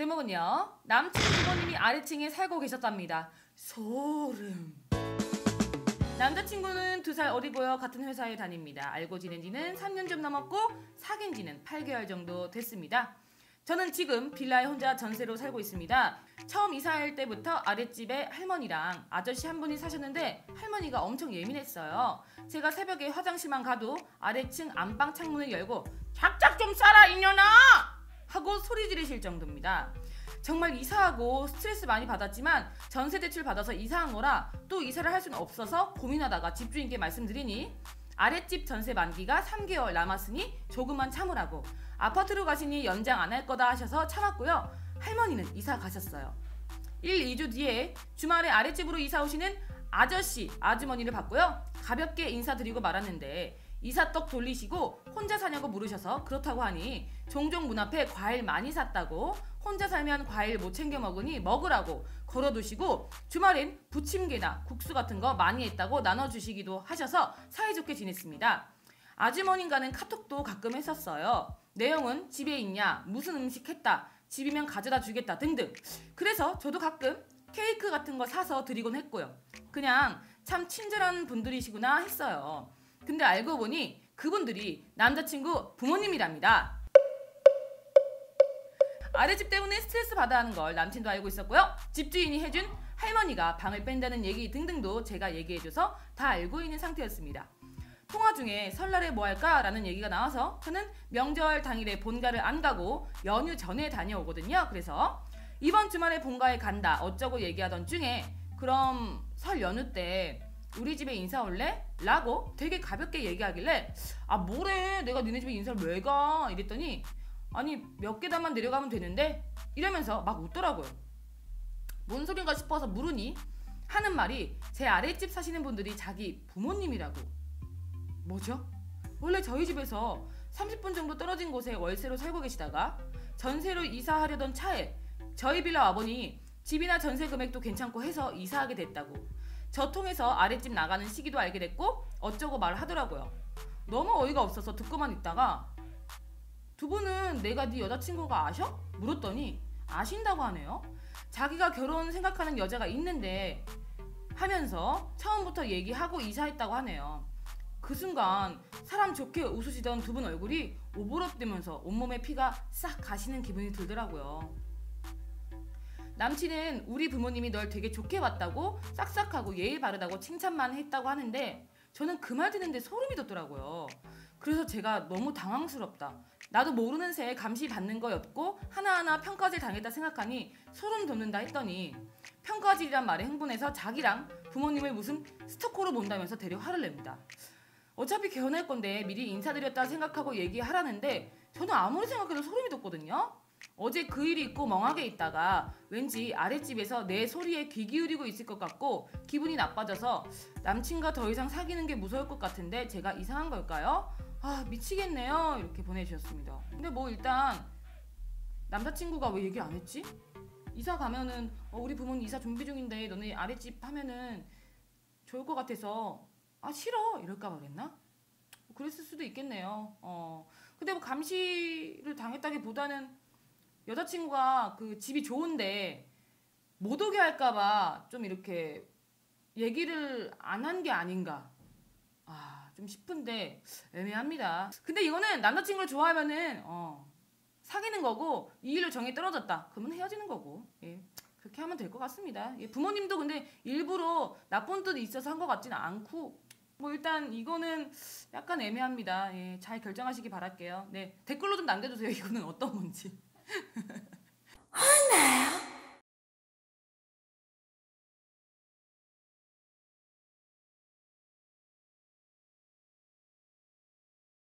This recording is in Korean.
제목은요. 남친 부모님이 아래층에 살고 계셨답니다. 소름. 남자친구는 두 살 어리 보여 같은 회사에 다닙니다. 알고 지낸 지는 3년 좀 넘었고 사귄 지는 8개월 정도 됐습니다. 저는 지금 빌라에 혼자 전세로 살고 있습니다. 처음 이사할 때부터 아랫집에 할머니랑 아저씨 한 분이 사셨는데 할머니가 엄청 예민했어요. 제가 새벽에 화장실만 가도 아래층 안방 창문을 열고 작작 좀 싸라 이년아! 하고 소리 지르실 정도입니다. 정말 이사하고 스트레스 많이 받았지만 전세 대출 받아서 이사한 거라 또 이사를 할 수는 없어서 고민하다가 집주인께 말씀드리니 아랫집 전세 만기가 3개월 남았으니 조금만 참으라고 아파트로 가시니 연장 안 할 거다 하셔서 참았고요. 할머니는 이사 가셨어요. 1, 2주 뒤에 주말에 아랫집으로 이사 오시는 아저씨, 아주머니를 봤고요. 가볍게 인사드리고 말았는데 이사떡 돌리시고 혼자 사냐고 물으셔서 그렇다고 하니 종종 문 앞에 과일 많이 샀다고 혼자 살면 과일 못 챙겨 먹으니 먹으라고 걸어두시고 주말엔 부침개나 국수 같은 거 많이 했다고 나눠주시기도 하셔서 사이좋게 지냈습니다. 아주머니과는 카톡도 가끔 했었어요. 내용은 집에 있냐, 무슨 음식 했다, 집이면 가져다 주겠다 등등. 그래서 저도 가끔 케이크 같은 거 사서 드리곤 했고요. 그냥 참 친절한 분들이시구나 했어요. 근데 알고 보니 그분들이 남자친구 부모님이랍니다. 아래집 때문에 스트레스 받아 하는 걸 남친도 알고 있었고요. 집주인이 해준 할머니가 방을 뺀다는 얘기 등등도 제가 얘기해줘서 다 알고 있는 상태였습니다. 통화 중에 설날에 뭐 할까? 라는 얘기가 나와서 저는 명절 당일에 본가를 안 가고 연휴 전에 다녀오거든요. 그래서 이번 주말에 본가에 간다 어쩌고 얘기하던 중에 그럼 설 연휴 때 우리 집에 인사 올래? 라고 되게 가볍게 얘기하길래 아 뭐래 내가 니네 집에 인사를 왜 가? 이랬더니 아니 몇 계단만 내려가면 되는데 이러면서 막 웃더라고요 뭔 소린가 싶어서 물으니 하는 말이 제 아랫집 사시는 분들이 자기 부모님이라고 뭐죠? 원래 저희 집에서 30분 정도 떨어진 곳에 월세로 살고 계시다가 전세로 이사하려던 차에 저희 빌라 와보니 집이나 전세 금액도 괜찮고 해서 이사하게 됐다고 저 통해서 아랫집 나가는 시기도 알게 됐고 어쩌고 말을 하더라고요. 너무 어이가 없어서 듣고만 있다가 두 분은 내가 네 여자친구가 아셔? 물었더니 아신다고 하네요. 자기가 결혼 생각하는 여자가 있는데 하면서 처음부터 얘기하고 이사했다고 하네요. 그 순간 사람 좋게 웃으시던 두 분 얼굴이 오버럽되면서 온몸에 피가 싹 가시는 기분이 들더라고요. 남친은 우리 부모님이 널 되게 좋게 봤다고 싹싹하고 예의 바르다고 칭찬만 했다고 하는데 저는 그 말 듣는데 소름이 돋더라고요. 그래서 제가 너무 당황스럽다. 나도 모르는 새에 감시 받는 거였고 하나하나 평가질 당했다 생각하니 소름 돋는다 했더니 평가질이란 말에 흥분해서 자기랑 부모님을 무슨 스토커로 본다면서 대려 화를 냅니다. 어차피 결혼할 건데 미리 인사드렸다 생각하고 얘기하라는데 저는 아무리 생각해도 소름이 돋거든요. 어제 그 일이 있고 멍하게 있다가 왠지 아랫집에서 내 소리에 귀 기울이고 있을 것 같고 기분이 나빠져서 남친과 더 이상 사귀는 게 무서울 것 같은데 제가 이상한 걸까요? 아 미치겠네요 이렇게 보내주셨습니다. 근데 뭐 일단 남자친구가 왜 얘기 안 했지? 이사 가면은 어, 우리 부모님 이사 준비 중인데 너네 아랫집 하면은 좋을 것 같아서 아 싫어 이럴까 봐 그랬나? 그랬을 수도 있겠네요. 어 근데 뭐 감시를 당했다기보다는 여자친구가 그 집이 좋은데 못 오게 할까봐 좀 이렇게 얘기를 안 한 게 아닌가. 아, 좀 싶은데 애매합니다. 근데 이거는 남자친구를 좋아하면은 어, 사귀는 거고 이 일로 정이 떨어졌다. 그러면 헤어지는 거고. 예. 그렇게 하면 될 것 같습니다. 예, 부모님도 근데 일부러 나쁜 뜻이 있어서 한 것 같지는 않고 뭐 일단 이거는 약간 애매합니다. 예, 잘 결정하시기 바랄게요. 네 댓글로 좀 남겨주세요. 이거는 어떤 건지. 혼나요